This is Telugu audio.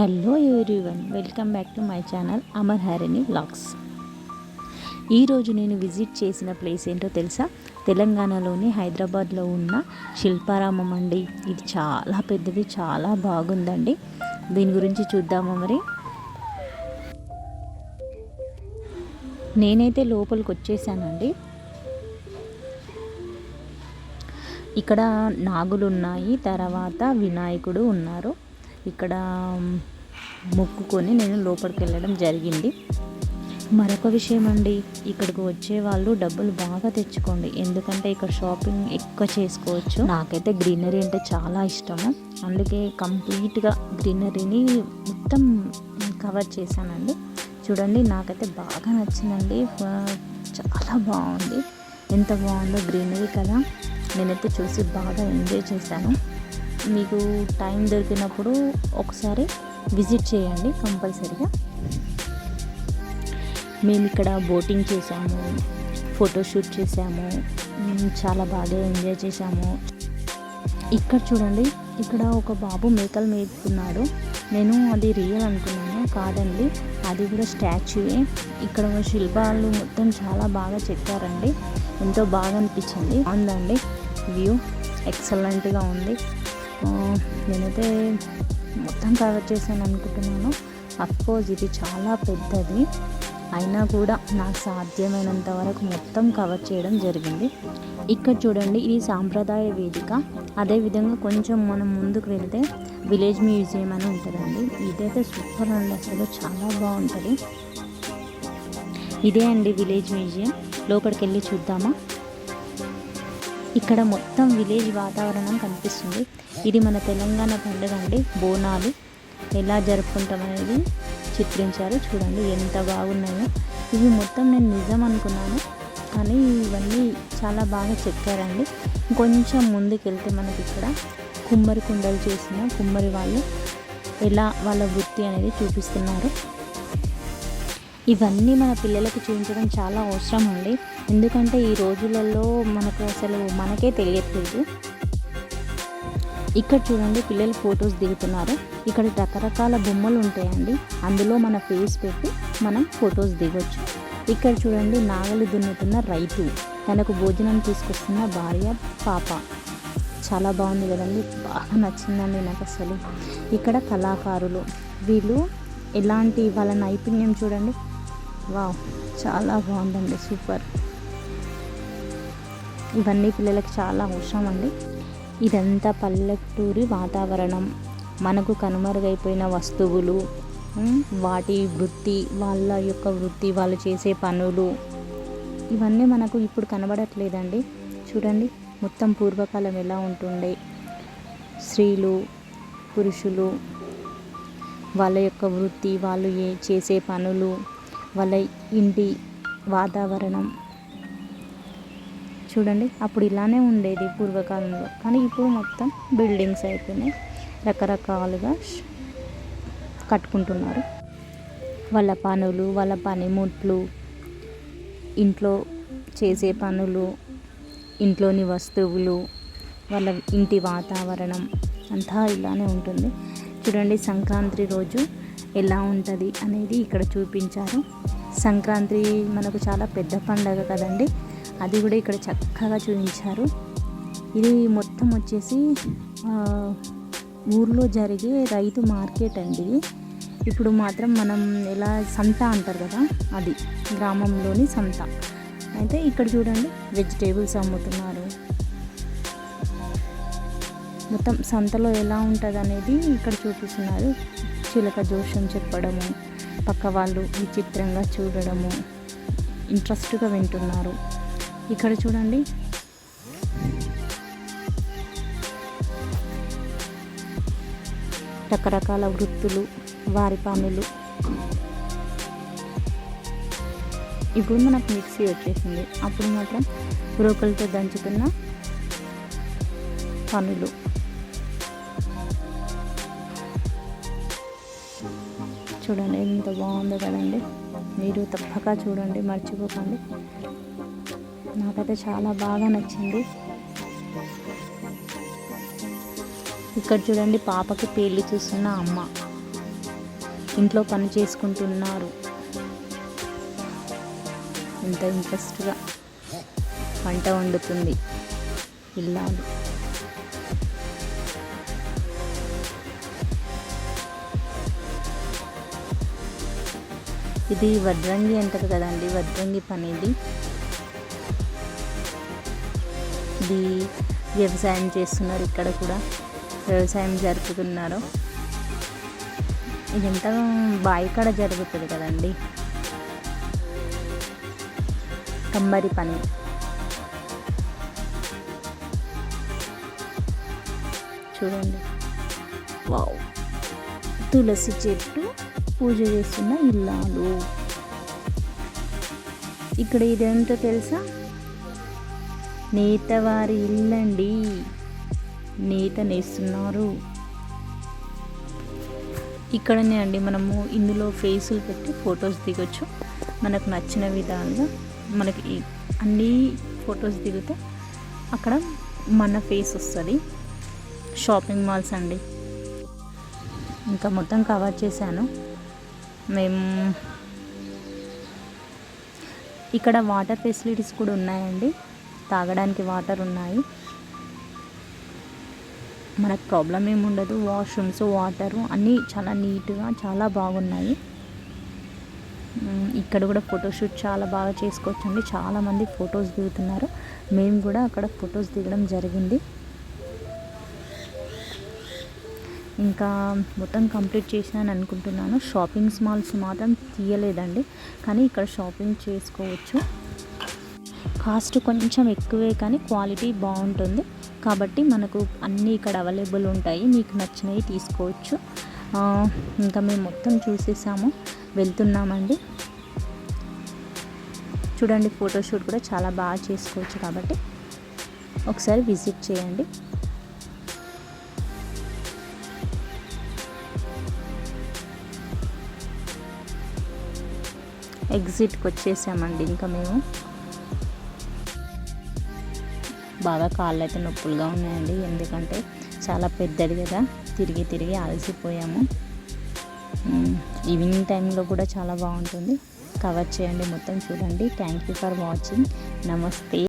Hello everyone welcome back to my channel Amar Harini blogs ఈరోజు నేను విజిట్ చేసిన ప్లేస్ ఏంటో తెలుసా? తెలంగాణలోని హైదరాబాద్లో ఉన్న శిల్పారామం అండి ఇది చాలా పెద్దది చాలా బాగుందండి. దీని గురించి చూద్దామా మరి? నేనైతే లోపలికి వచ్చేసానండి. ఇక్కడ నాగులు ఉన్నాయి తర్వాత వినాయకుడు ఉన్నారు. ఇక్కడ మొక్కుకొని నేను లోపలికి వెళ్ళడం జరిగింది. మరొక విషయం అండి ఇక్కడికి వచ్చే వాళ్ళు డబ్బులు బాగా తెచ్చుకోండి. ఎందుకంటే ఇక్కడ షాపింగ్ ఎక్కువ చేసుకోవచ్చు. నాకైతే గ్రీనరీ అంటే చాలా ఇష్టము. అందుకే కంప్లీట్గా గ్రీనరీని మొత్తం కవర్ చేశానండి. చూడండి నాకైతే బాగా నచ్చిందండి. చాలా బాగుంది. ఎంత బాగుందో గ్రీనరీ కదా. నేనైతే చూసి బాగా ఎంజాయ్ చేశాను. మీకు టైం దొరికినప్పుడు ఒకసారి విజిట్ చేయండి కంపల్సరీగా. మేము ఇక్కడ బోటింగ్ చేసాము ఫోటోషూట్ చేసాము చాలా బాగా ఎంజాయ్ చేసాము ఇక్కడ చూడండి ఇక్కడ ఒక బాబు మేకలు మేపుతున్నాడు నేను అది రియల్ అనుకున్నాను కాదండి. అది కూడా స్టాచ్యూయే. ఇక్కడ శిల్పాలు మొత్తం చాలా బాగా చెక్కారండి. ఎంతో బాగా అనిపించింది. ఉందండి వ్యూ ఎక్సలెంట్గా ఉంది. నేనైతే మొత్తం కవర్ చేశాను అనుకుంటున్నాను. అఫ్కోర్స్ ఇది చాలా పెద్దది అయినా కూడా నాకు సాధ్యమైనంత వరకు మొత్తం కవర్ చేయడం జరిగింది. ఇక్కడ చూడండి ఇది సాంప్రదాయ వేదిక. అదేవిధంగా కొంచెం మనం ముందుకు వెళ్తే విలేజ్ మ్యూజియం అని ఉంటుందండి. ఇదైతే సూపర్ అండి అసలు చాలా బాగుంటుంది. ఇదే అండి విలేజ్ మ్యూజియం లోపలికి వెళ్ళి చూద్దామా? ఇక్కడ మొత్తం విలేజ్ వాతావరణం కనిపిస్తుంది. ఇది మన తెలంగాణ పండుగ అండి. బోనాలు ఎలా జరుపుకుంటాం అనేది చిత్రించారు. చూడండి ఎంత బాగున్నాయో. ఇవి మొత్తం నేను నిజం అనుకున్నాను. కానీ ఇవన్నీ చాలా బాగా చెక్కారండి కొంచెం ముందుకు వెళ్తే మనకి ఇక్కడ కుమ్మరి కుండలు చేసిన కుమ్మరి వాళ్ళు ఎలా వాళ్ళ వృత్తి అనేది చూపిస్తున్నారు. ఇవన్నీ మన పిల్లలకు చూపించడం చాలా అవసరం అండి. ఎందుకంటే ఈ రోజులలో మనకు అసలు మనకే తెలియట్లేదు. ఇక్కడ చూడండి పిల్లలు ఫొటోస్ దిగుతున్నారు. ఇక్కడ రకరకాల బొమ్మలు ఉంటాయండి. అందులో మన ఫేస్ పెట్టి మనం ఫొటోస్ దిగొచ్చు. ఇక్కడ చూడండి నాగలి దున్నుతున్న రైతు. తనకు భోజనం తీసుకొస్తున్న భార్య పాప. చాలా బాగుంది కదండి. బాగా నచ్చిందండి నాకు అసలు. ఇక్కడ కళాకారులు. వీళ్ళు ఎలాంటి వాళ్ళ నైపుణ్యం చూడండి. వావ్ చాలా బాగుందండి సూపర్. ఇవన్నీ పిల్లలకు చాలా అవసరం అండి ఇదంతా పల్లెటూరి వాతావరణం. మనకు కనుమరుగైపోయిన వస్తువులు వాటి వృత్తి వాళ్ళ యొక్క వృత్తి వాళ్ళు చేసే పనులు. ఇవన్నీ మనకు ఇప్పుడు కనబడట్లేదండి. చూడండి మొత్తం పూర్వకాలం ఎలా ఉంటుండే. స్త్రీలు పురుషులు వాళ్ళ యొక్క వృత్తి వాళ్ళు ఏ చేసే పనులు వాళ్ళ ఇంటి వాతావరణం. చూడండి అప్పుడు ఇలానే ఉండేది పూర్వకాలంలో. కానీ ఇప్పుడు మొత్తం బిల్డింగ్స్ అయిపోయినాయి రకరకాలుగా కట్టుకుంటున్నారు. వాళ్ళ పనులు వాళ్ళ పనిముట్లు ఇంట్లో చేసే పనులు ఇంట్లోని వస్తువులు వాళ్ళ ఇంటి వాతావరణం అంతా ఇలానే ఉంటుంది. చూడండి సంక్రాంతి రోజు ఎలా ఉంటుంది అనేది ఇక్కడ చూపించారు. సంక్రాంతి మనకు చాలా పెద్ద పండగ కదండి. అది కూడా ఇక్కడ చక్కగా చూపించారు. ఇది మొత్తం వచ్చేసి ఊర్లో జరిగే రైతు మార్కెట్ అండి ఇప్పుడు మాత్రం మనం ఎలా సంత అంటారు కదా అది గ్రామంలోని సంత. అయితే ఇక్కడ చూడండి వెజిటేబుల్స్ అమ్ముతున్నారు. మొత్తం సంతలో ఎలా ఉంటుంది అనేది ఇక్కడ చూపిస్తున్నారు. చిలక జోషం చెప్పడము పక్క వాళ్ళు విచిత్రంగా చూడడము ఇంట్రెస్ట్గా వింటున్నారు. ఇక్కడ చూడండి. రకరకాల వృత్తులు వారి పనులు. ఇప్పుడు మనకు మిక్సీ వచ్చేసింది. అప్పుడు మాత్రం రోకలతో దంచుతున్న పనులు. చూడండి ఎంత బాగుందో కదండి. మీరు తప్పక చూడండి మర్చిపోకండి. నాకైతే చాలా బాగా నచ్చింది. ఇక్కడ చూడండి పాపకి పెళ్ళి చూస్తున్న అమ్మ. ఇంట్లో పని చేసుకుంటున్నారు. ఎంత ఇంట్రెస్ట్గా వంట వండుతుంది. ఇల్లాలు. ఇది వడ్రంగి అంటారు కదండి వడ్రంగి పని ఇది ఇది వ్యవసాయం చేస్తున్నారు ఇక్కడ కూడా వ్యవసాయం జరుపుతున్నారు. ఇదంతా బావి కాడ జరుగుతుంది కదండి. కంబరి పని. చూడండి. వావ్. తులసి చెట్టు. పూజ చేస్తున్న ఇల్లాలు. ఇక్కడ ఇదేంటో తెలుసా? నేతవారి ఇల్లండి. నేత నేస్తున్నారు. ఇక్కడనే అండి మనము ఇందులో ఫేసులు పెట్టి ఫొటోస్ దిగొచ్చు. మనకు నచ్చిన విధాలుగా మనకి అన్నీ అన్ని ఫొటోస్ దిగితే అక్కడ మన ఫేస్ వస్తుంది. షాపింగ్ మాల్స్ అండి. ఇంకా మొత్తం కవర్ చేశాను. మేము ఇక్కడ వాటర్ ఫెసిలిటీస్ కూడా ఉన్నాయండి. తాగడానికి వాటర్ ఉన్నాయి. మనకు ప్రాబ్లం ఏమి ఉండదు. వాష్రూమ్స్ వాటరు అన్నీ చాలా నీట్గా చాలా బాగున్నాయి. ఇక్కడ కూడా ఫోటోషూట్ చాలా బాగా చేసుకోవచ్చండి. చాలామంది ఫొటోస్ దిగుతున్నారు. మేము కూడా అక్కడ ఫొటోస్ దిగడం జరిగింది. ఇంకా మొత్తం కంప్లీట్ చేసినాను అనుకుంటున్నాను. షాపింగ్ మాల్స్ మాత్రం తీయలేదండి. కానీ ఇక్కడ షాపింగ్ చేసుకోవచ్చు. కాస్ట్ కొంచెం ఎక్కువే కానీ క్వాలిటీ బాగుంటుంది. కాబట్టి మనకు అన్నీ ఇక్కడ అవైలబుల్ ఉంటాయి. మీకు నచ్చినవి తీసుకోవచ్చు. ఇంకా మేము మొత్తం చూసేసాము. వెళ్తున్నామండి. చూడండి ఫోటోషూట్ కూడా చాలా బాగా చేసుకోవచ్చు కాబట్టి. ఒకసారి విజిట్ చేయండి. ఎగ్జిట్కి వచ్చేసామండి ఇంకా మేము. బాగా కాళ్ళు అయితే నొప్పులుగా ఉన్నాయండి. ఎందుకంటే చాలా పెద్దది కదా. తిరిగి తిరిగి అలసిపోయాము. ఈవినింగ్ టైంలో కూడా చాలా బాగుంటుంది. కవర్ చేయండి మొత్తం చూడండి. Thank you for watching. నమస్తే.